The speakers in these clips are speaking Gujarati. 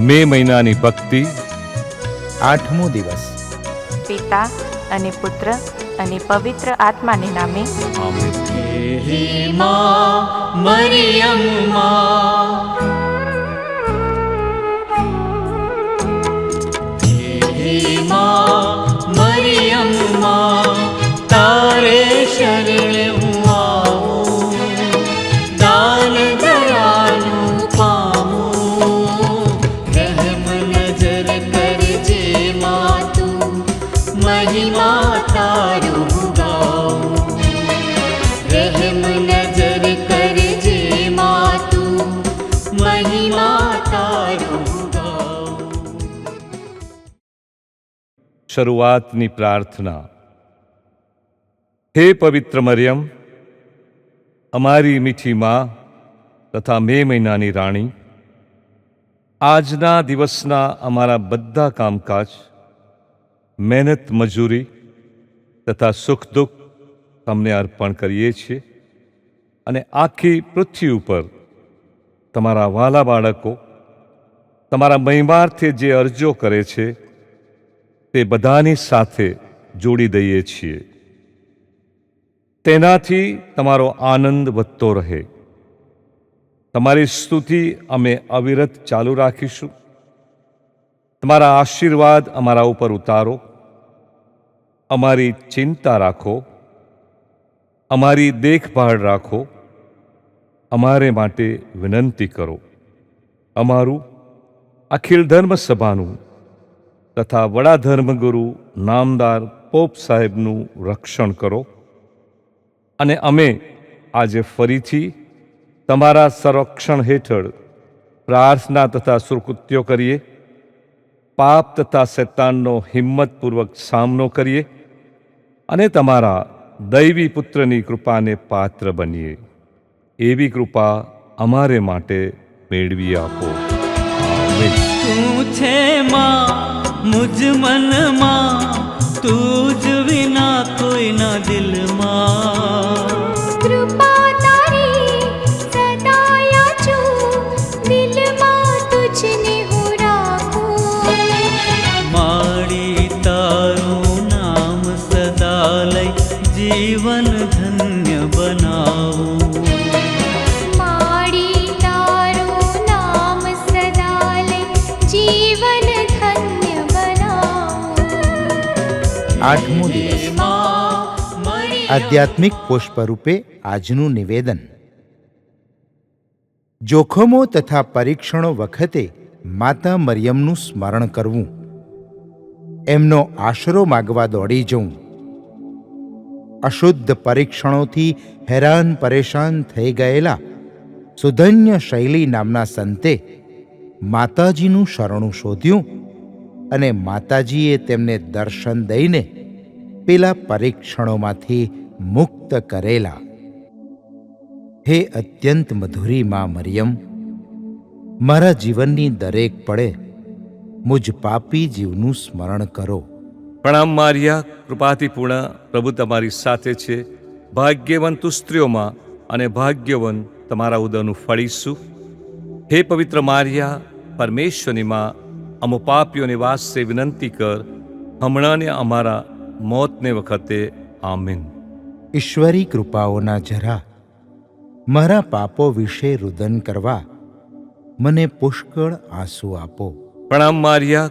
મે મહિનાની ભક્તિ. આઠમો દિવસ. પિતા અને પુત્ર અને પવિત્ર આત્માને નામે. આમેન. હે માં મરિયમમાં. મહિમા તારું ગાઉં રહેમ નજર કરજે માતું મહિમા તારું શરૂઆતની પ્રાર્થના હે પવિત્ર મરિયમ અમારી મીઠી માં તથા મે મહિનાની રાણી આજના દિવસના અમારા બધા કામકાજ મહેનત, મજૂરી તથા સુખ દુઃખ તમને અર્પણ કરીએ છીએ અને આખી પૃથ્વી ઉપર તમારા વાલા બાળકો, તમારા મહિમાર્થે જે અરજો કરે છે, તે બધાની સાથે જોડી દઈએ છીએ. તેનાથી તમારો આનંદ વધતો રહે. તમારી સ્તુતિ અમે અવિરત ચાલુ રાખીશું. તમારા આશીર્વાદ અમારા ઉપર ઉતારો. અમારી ચિંતા રાખો. અમારી દેખભાળ રાખો. અમારે માટે વિનંતી કરો. અમારું અખિલ ધર્મ સભાનું તથા વડા ધર્મગુરુ નામદાર પોપ સાહેબનું રક્ષણ કરો. અને અમે આજે ફરીથી તમારા સંરક્ષણ હેઠળ પ્રાર્થના તથા સુરકૃત્યો કરીએ. પાપ તથા શૈતાનનો હિંમતપૂર્વક સામનો કરીએ. અને તમારા દૈવી પુત્રની કૃપાને પાત્ર બનીએ. એવી કૃપા અમારે માટે મેળવી આપો. તું છે માં, મુજ મનમાં, તું જ વિના કોઈના દિલમાં. જીવન ધન્ય બનાવું આઠમો દિવસ આધ્યાત્મિક પુષ્પ આધ્યાત્મિક પુષ્પરૂપે આજનું નિવેદન જોખમો તથા પરીક્ષણો વખતે માતા મરિયમનું સ્મરણ કરવું એમનો આશરો માગવા દોડી જવું અશુદ્ધ પરીક્ષણોથી હેરાન પરેશાન થઈ ગયેલા સુધન્ય શૈલી નામના સંતે માતાજીનું શરણું શોધ્યું અને માતાજીએ તેમને દર્શન દઈને પેલા પરીક્ષણોમાંથી મુક્ત કરેલા. હે અત્યંત મધુરી મા મરિયમ, મારા જીવનની દરેક પળે મુજ પાપી જીવનું સ્મરણ કરો. પ્રણામ મારિયા કૃપાથી પૂર્ણ પ્રભુ તમારી સાથે છે. ભાગ્યવંત સ્ત્રીઓમાં અને ભાગ્યવન તમારા ઉદરનું ફળીશું હે પવિત્ર મારિયા પરમેશ્વરની માં અમો પાપીઓને વાસે વિનંતી કર હમણાંને અમારા મોતને વખતે આમીન. ઈશ્વરી કૃપાઓના જરા મારા પાપો વિશે રુદન કરવા મને પુષ્કળ આંસુ આપો. પ્રણામ મારિયા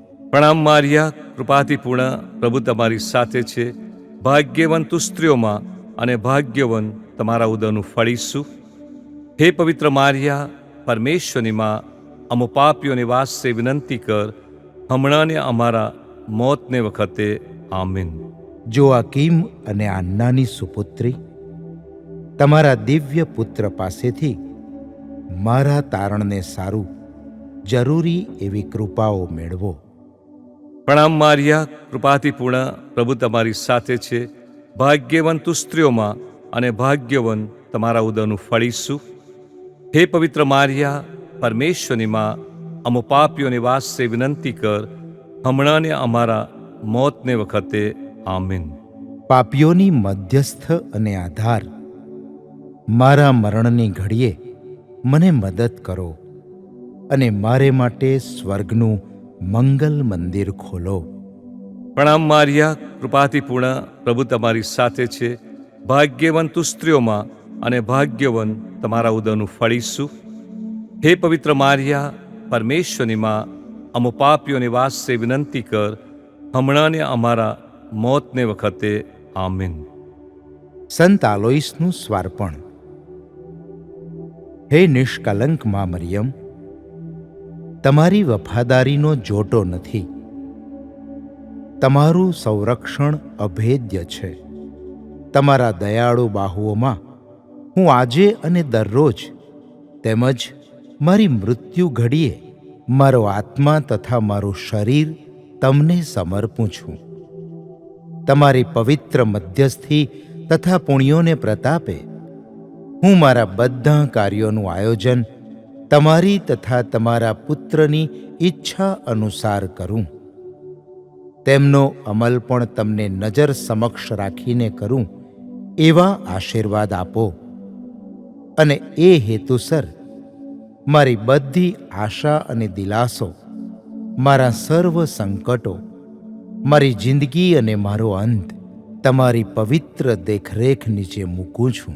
પ્રણામ મારિયા કૃપાથી પ્રભુ તમારી સાથે છે. ભાગ્યવંત સ્ત્રીઓમાં અને ભાગ્યવન તમારા ઉદરનું ફળીશું હે પવિત્ર મારિયા, પરમેશ્વરની માં અમો પાપીઓની વાસ્તે વિનંતી કર હમણાંને અમારા મોતને વખતે આમીન. જો આ કિમ અને આન્નાની સુપુત્રી તમારા દિવ્ય પુત્ર પાસેથી મારા તારણને સારું, જરૂરી એવી કૃપાઓ મેળવો. પ્રણામ માર્યા કૃપાથી પ્રભુ તમારી સાથે છે. ભાગ્યવંત સ્ત્રીઓમાં અને ભાગ્યવન તમારા ઉદરનું ફળીશું હે પવિત્ર માર્યા, પરમેશ્વરની માં, અમો પાપીઓની વાસે વિનંતી કર, હમણાં ને અમારા મોતને વખતે, આમીન. પાપીઓની મધ્યસ્થ અને આધાર, મારા મરણની ઘડીએ મને મદદ કરો અને મારે માટે સ્વર્ગનું મંગલ મંદિર ખોલો. પ્રણામ મારિયા કૃપાથી પૂર્ણ પ્રભુ તમારી સાથે છે. ભાગ્યવંત સ્ત્રીઓમાં અને ભાગ્યવન તમારા ઉદરનું ફળીશું હે પવિત્ર મારિયા, પરમેશ્વરની માં અમો પાપીઓની વાસે વિનંતી કર, હમણાંને અમારા મોતને વખતે આમીન. સંત આલોઈસનું સ્વાર્પણ. હે નિષ્કલંક મા મરિયમ તમારી વફાદારીનો જોટો નથી. તમારું સંરક્ષણ અભેદ્ય છે. તમારા દયાળુ બાહુઓમાં હું આજે અને દરરોજ તેમજ મારી મૃત્યુ ઘડીએ મારો આત્મા તથા મારું શરીર તમને સમર્પું છું. તમારી પવિત્ર મધ્યસ્થી તથા પુણ્યોને પ્રતાપે હું મારા બધા કાર્યોનું આયોજન તમારી તથા તમારા પુત્રની ઈચ્છા અનુસાર કરું. તેમનો અમલ પણ તમને નજર સમક્ષ રાખીને કરું, એવા આશીર્વાદ આપો. અને એ હેતુસર, મારી બધી આશા અને દિલાસો, મારા સર્વ સંકટો, મારી જિંદગી અને મારો અંત, તમારી પવિત્ર દેખરેખ નીચે મૂકું છું.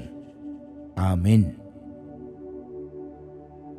આમીન.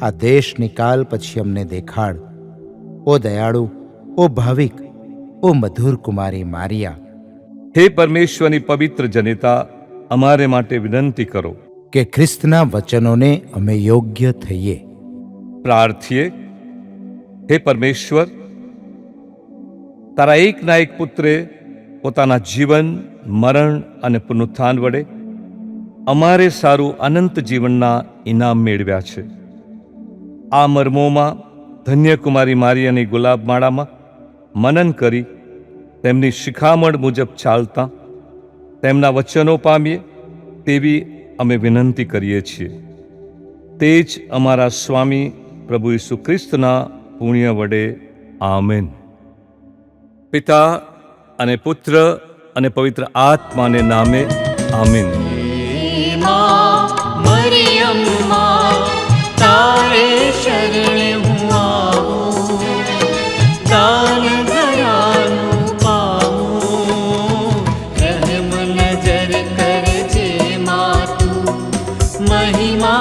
આ દેશ નિકાલ પછી અમને દેખાડ. ઓ દયાળુ ઓ ભાવિક ઓ મધુર કુમારી મારિયા. હે પરમેશ્વરની પવિત્ર જનિતા અમારે માટે વિનંતી કરો. કે ખ્રિસ્તના વચનોને અમે યોગ્ય થઈએ. પ્રાર્થીએ હે પરમેશ્વર તારા એકના એક પુત્રે પોતાના જીવન મરણ અને પુનરુત્થાન વડે અમારે સારું અનંત જીવનના ઇનામ મેળવ્યા છે. આ મર્મોમાં ધન્યકુમારી મારિયાની ગુલાબમાળામાં મનન કરી તેમની શિખામણ મુજબ ચાલતા તેમના વચનો પામીએ તેવી અમે વિનંતી કરીએ છીએ. તે જ અમારા સ્વામી પ્રભુ ઈસુ ખ્રિસ્તના પુણ્ય વડે આમેન. પિતા અને પુત્ર અને પવિત્ર આત્માને નામે આમીન. महिमा